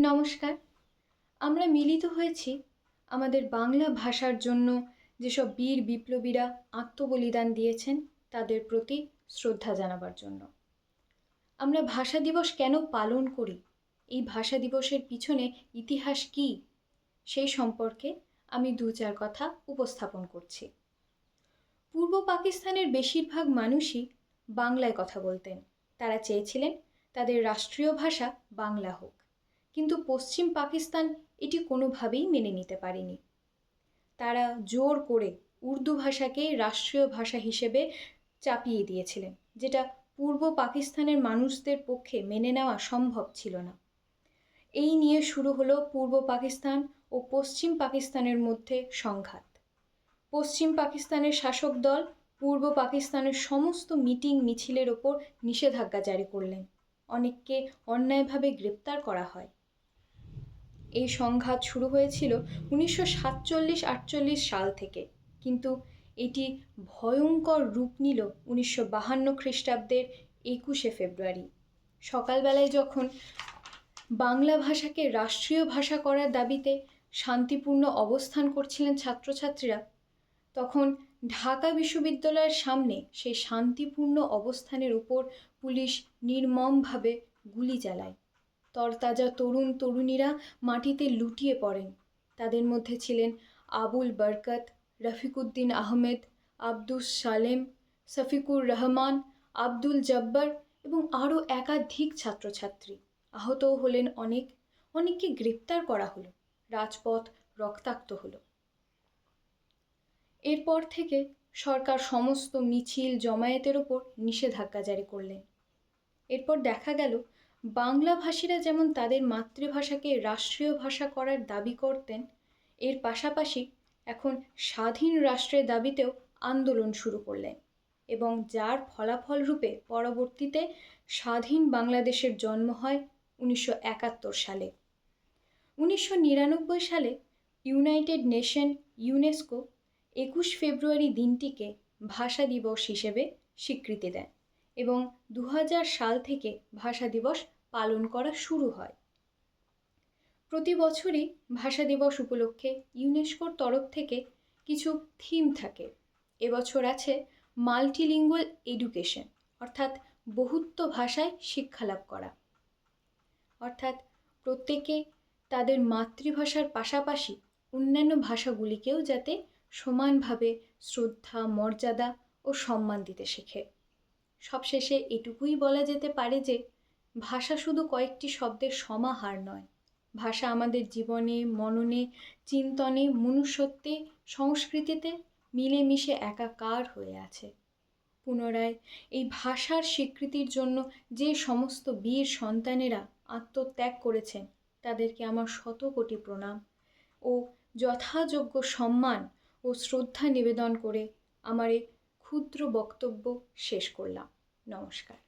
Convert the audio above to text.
নমস্কার। আমরা মিলিত হয়েছি আমাদের বাংলা ভাষার জন্য যেসব বীর বিপ্লবীরা আত্মবলিদান দিয়েছেন তাদের প্রতি শ্রদ্ধা জানাবার জন্য। আমরা ভাষা দিবস কেন পালন করি? এই ভাষা দিবসের পিছনে ইতিহাস কী? সেই সম্পর্কে আমি দু চার কথা উপস্থাপন করছি। পূর্ব পাকিস্তানের বেশিরভাগ মানুষই বাংলায় কথা বলতেন। তারা চেয়েছিলেন তাদের রাষ্ট্রীয় ভাষা বাংলা হোক। কিন্তু পশ্চিম পাকিস্তান এটি কোনোভাবেই মেনে নিতে পারেনি। তারা জোর করে উর্দু ভাষাকে রাষ্ট্রীয় ভাষা হিসেবে চাপিয়ে দিয়েছিলেন, যেটা পূর্ব পাকিস্তানের মানুষদের পক্ষে মেনে নেওয়া সম্ভব ছিল না। এই নিয়ে শুরু হলো পূর্ব পাকিস্তান ও পশ্চিম পাকিস্তানের মধ্যে সংঘাত। পশ্চিম পাকিস্তানের শাসক দল পূর্ব পাকিস্তানের সমস্ত মিটিং মিছিলের ওপর নিষেধাজ্ঞা জারি করলেন। অনেককে অন্যায়ভাবে গ্রেপ্তার করা হয়। এই সংঘাত শুরু হয়েছিল উনিশশো সাতচল্লিশ আটচল্লিশ সাল থেকে। কিন্তু এটি ভয়ঙ্কর রূপ নিল উনিশশো বাহান্ন খ্রিস্টাব্দের একুশে ফেব্রুয়ারি। সকালবেলায় যখন বাংলা ভাষাকে রাষ্ট্রীয় ভাষা করার দাবিতে শান্তিপূর্ণ অবস্থান করছিলেন ছাত্রছাত্রীরা, তখন ঢাকা বিশ্ববিদ্যালয়ের সামনে সেই শান্তিপূর্ণ অবস্থানের উপর পুলিশ নির্মমভাবে গুলি চালায়। তরতাজা তরুণ তরুণীরা মাটিতে লুটিয়ে পড়েন। তাদের মধ্যে ছিলেন আবুল বরকত, রফিকুদ্দিন আহমেদ, আব্দুস সালেম, শফিকুর রহমান, আব্দুল জব্বার এবং আরও একাধিক ছাত্রছাত্রী। আহতও হলেন অনেক, অনেককে গ্রেপ্তার করা হলো, রাজপথ রক্তাক্ত হলো। এরপর থেকে সরকার সমস্ত মিছিল জমায়েতের ওপর নিষেধাজ্ঞা জারি করলেন। এরপর দেখা গেল বাংলাভাষীরা যেমন তাদের মাতৃভাষাকে রাষ্ট্রীয় ভাষা করার দাবি করতেন, এর পাশাপাশি এখন স্বাধীন রাষ্ট্রের দাবিতেও আন্দোলন শুরু করলেন এবং যার ফলাফল রূপে পরবর্তীতে স্বাধীন বাংলাদেশের জন্ম হয় উনিশশো একাত্তর সালে। উনিশশো নিরানব্বই সালে ইউনাইটেড নেশন, ইউনেস্কো একুশ ফেব্রুয়ারি দিনটিকে ভাষা দিবস হিসেবে স্বীকৃতি দেন এবং দু হাজার সাল থেকে ভাষা দিবস পালন করা শুরু হয়। প্রতি বছরই ভাষা দিবস উপলক্ষে ইউনেস্কোর তরফ থেকে কিছু থিম থাকে। এবছর আছে মাল্টিলিঙ্গুয়াল এডুকেশন, অর্থাৎ বহুত্ব ভাষায় শিক্ষালাভ করা। অর্থাৎ প্রত্যেকে তাদের মাতৃভাষার পাশাপাশি অন্যান্য ভাষাগুলিকেও যাতে সমানভাবে শ্রদ্ধা, মর্যাদা ও সম্মান দিতে শেখে। সবশেষে এটুকুই বলা যেতে পারে যে ভাষা শুধু কয়েকটি শব্দের সমাহার নয়। ভাষা আমাদের জীবনে, মননে, চিন্তনে, মনুষ্যত্বে, সংস্কৃতিতে মিলেমিশে একাকার হয়ে আছে। পুনরায় এই ভাষার স্বীকৃতির জন্য যে সমস্ত বীর সন্তানেরা আত্মত্যাগ করেছেন, তাদেরকে আমার শত কোটি প্রণাম ও যথাযোগ্য সম্মান ও শ্রদ্ধা নিবেদন করে আমার এই ক্ষুদ্র বক্তব্য শেষ করলাম। নমস্কার।